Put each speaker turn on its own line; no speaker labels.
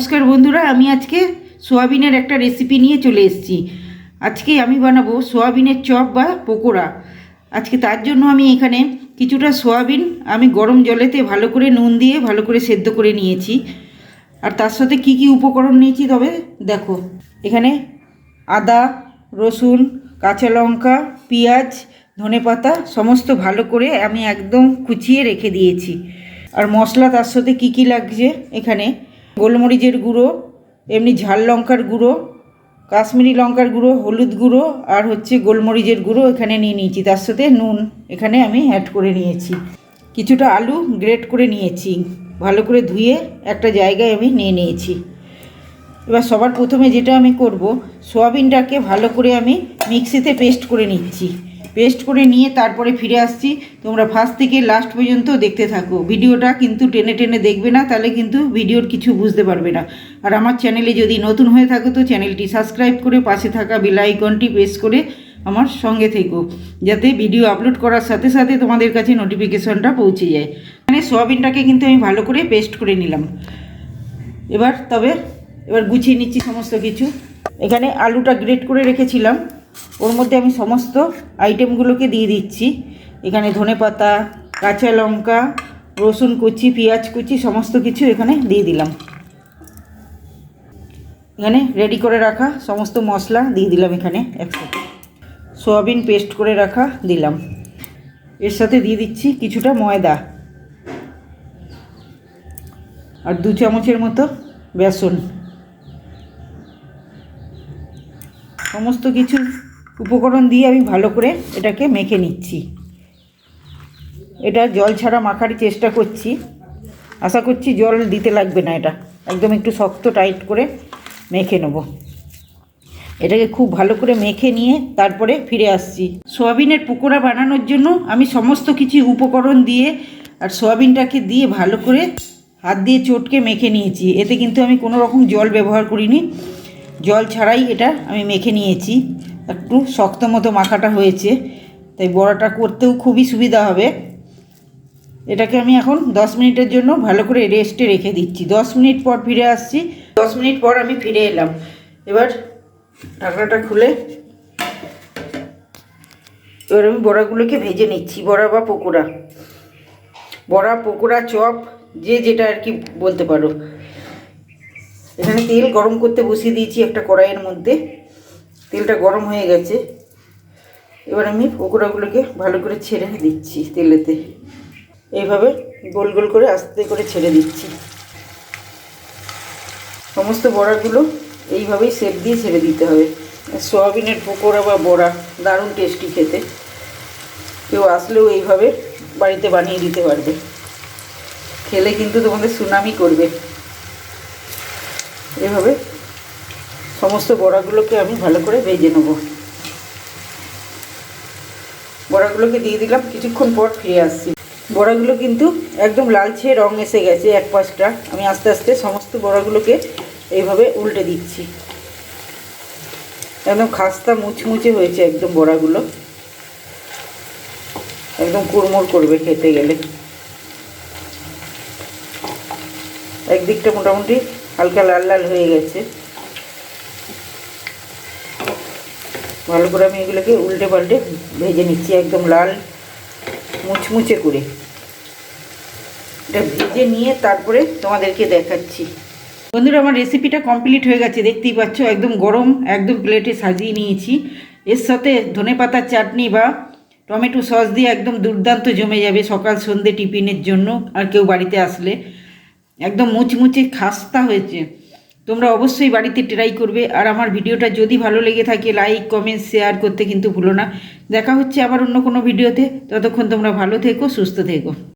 নমস্কার বন্ধুরা, আমি আজকে সোয়াবিনের একটা রেসিপি নিয়ে চলে এসেছি। আজকে আমি বানাবো সোয়াবিনের চপ বা পকোড়া। আজকে তার জন্য আমি এখানে কিছুটা সোয়াবিন আমি গরম জলেতে ভালো করে নুন দিয়ে ভালো করে সেদ্ধ করে নিয়েছি। আর তার সাথে কি কি উপকরণ নিয়েছি তবে দেখো, এখানে আদা, রসুন, কাঁচা লঙ্কা, পেঁয়াজ ধনেপাতা সমস্ত ভালো করে আমি একদম কুচিয়ে রেখে দিয়েছি। আর মশলা তার সাথে কী কী লাগছে এখানে গোলমরিচের গুঁড়ো, এমনি ঝাল লঙ্কার গুঁড়ো, কাশ্মীরি লঙ্কার গুঁড়ো, হলুদ গুঁড়ো আর হচ্ছে গোলমরিচের গুঁড়ো এখানে নিয়ে নিয়েছি। তার সাথে নুন এখানে আমি অ্যাড করে নিয়েছি। কিছুটা আলু গ্রেট করে নিয়েছি। ভালো করে ধুয়ে একটা জায়গায় আমি নিয়ে নিয়েছি। এবার সবার প্রথমে যেটা আমি করব, সোয়াবিনটাকে ভালো করে আমি মিক্সিতে পেস্ট করে নিচ্ছি। পেস্ট করে নিয়ে তারপরে ফিরে আসছি। তোমরা ফার্স্ট থেকে লাস্ট পর্যন্ত দেখতে থাকো। ভিডিওটা কিন্তু টেনে টেনে দেখবে না, তাহলে কিন্তু ভিডিওর কিছু বুঝতে পারবে না। আর আমার চ্যানেলে যদি নতুন হয়ে থাকো তো চ্যানেলটি সাবস্ক্রাইব করে পাশে থাকা বেল আইকনটি প্রেস করে আমার সঙ্গে থেকো, যাতে ভিডিও আপলোড করার সাথে সাথে তোমাদের কাছে নোটিফিকেশনটা পৌঁছে যায়। মানে সোয়াবিনটাকে কিন্তু আমি ভালো করে পেস্ট করে নিলাম। এবার তবে, এবার গুছিয়ে নিচ্ছি সমস্ত কিছু। এখানে আলুটা গ্রেট করে রেখেছিলাম। ওর মধ্যে আমি সমস্ত আইটেমগুলোকে দিয়ে দিচ্ছি। এখানে ধনেপাতা কাঁচা লঙ্কা, রসুন কুচি, পেঁয়াজ কুচি, সমস্ত কিছু এখানে দিয়ে দিলাম। এখানে রেডি করে রাখা সমস্ত মশলা দিয়ে দিলাম এখানে একসাথে। সোয়াবিন পেস্ট করে রাখা দিলাম। এর সাথে দিয়ে দিচ্ছি কিছুটা ময়দা। আর দু চামচের মতো বেসন। সমস্ত কিছু উপকরণ দিয়ে আমি ভালো করে এটাকে মেখে নিচ্ছি। এটা জল ছাড়া মাখারই চেষ্টা করছি। আশা করছি জল দিতে লাগবে না এটা। একদম একটু শক্ত, টাইট করে মেখে নেব। এটাকে খুব ভালো করে মেখে নিয়ে তারপরে ফিরে আসছি। সোয়াবিনের পকোড়া বানানোর জন্য আমি সমস্ত কিছু উপকরণ দিয়ে আর সোয়াবিনটাকে দিয়ে ভালো করে হাত দিয়ে চটকে মেখে নিয়েছি। এতে কিন্তু আমি কোনো রকম জল ব্যবহার করিনি। জল ছাড়াই এটা আমি মেখে নিয়েছি। একটু শক্ত মতো মাখাটা হয়েছে। তাই বড়াটা করতেও খুবই সুবিধা হবে। এটাকে আমি এখন দশ মিনিটের জন্য ভালো করে রেস্টে রেখে দিচ্ছি। দশ মিনিট পর ফিরে আসছি। দশ মিনিট পর আমি ফিরে এলাম। এবার ঢাকনাটা খুলে এবার আমি বড়াগুলোকে ভেজে নিচ্ছি। বড়া বা পকোড়া। বড়া, পকোড়া, চপ, যে যেটা আর কি বলতে পারো। এখানে তেল গরম করতে বসিয়ে দিয়েছি একটা কড়াইয়ের মধ্যে। তেলটা গরম হয়ে গেছে। এবার আমি পকোড়াগুলোকে ভালো করে ছেড়ে দিচ্ছি তেলেতে। এইভাবে গোল গোল করে আস্তে করে ছেড়ে দিচ্ছি। সমস্ত বড়াগুলো এইভাবেই সেপ দিয়ে ছেড়ে দিতে হবে। সোয়াবিনের পকোড়া বা বড়া দারুণ টেস্টি খেতে। কেউ আসলেও এইভাবে বাড়িতে বানিয়ে দিতে পারবে। খেলে কিন্তু তোমাদের সুনামি করবে। এভাবে সমস্ত বড়াগুলোকে আমি ভালো করে ভেজে নেব। বড়াগুলোকে দিয়ে দিলাম, কিছুক্ষণ পর ফিরে আসছি। বড়াগুলো কিন্তু একদম লালচে রং এসে গেছে এক পাশটা। আমি আস্তে আস্তে সমস্ত বড়াগুলোকে এইভাবে উল্টে দিচ্ছি। একদম খাস্তা মুচমুচে হয়েছে একদম বড়াগুলো। একদম কুড়মুড় করবে খেতে গেলে। একদিকটা মোটামুটি হালকা লাল লাল হয়ে গেছে। ভালো করে আমি এগুলোকে উল্টে পাল্টে ভেজে নিচ্ছি একদম লাল মুচমুচে করে। এটা ভেজে নিয়ে তারপরে তোমাদেরকে দেখাচ্ছি। বন্ধুরা, আমার রেসিপিটা কমপ্লিট হয়ে গেছে, দেখতেই পাচ্ছ, একদম গরম, একদম প্লেটে সাজিয়ে নিয়েছি। এর সাথে ধনে পাতার চাটনি বা টমেটো সস দিয়ে একদম দুর্দান্ত জমে যাবে সকাল সন্ধে টিফিনের জন্য, আর কেউ বাড়িতে আসলে। একদম মুচমুচে খাস্তা হয়েছে। তোমরা অবশ্যই বাড়িতে ট্রাই করবে। আর আমার ভিডিওটা যদি ভালো লেগে থাকে লাইক কমেন্ট শেয়ার করতে কিন্তু ভুলো না। দেখা হচ্ছে আবার অন্য কোনো ভিডিওতে। ততক্ষণ তোমরা ভালো থেকো, সুস্থ থেকো।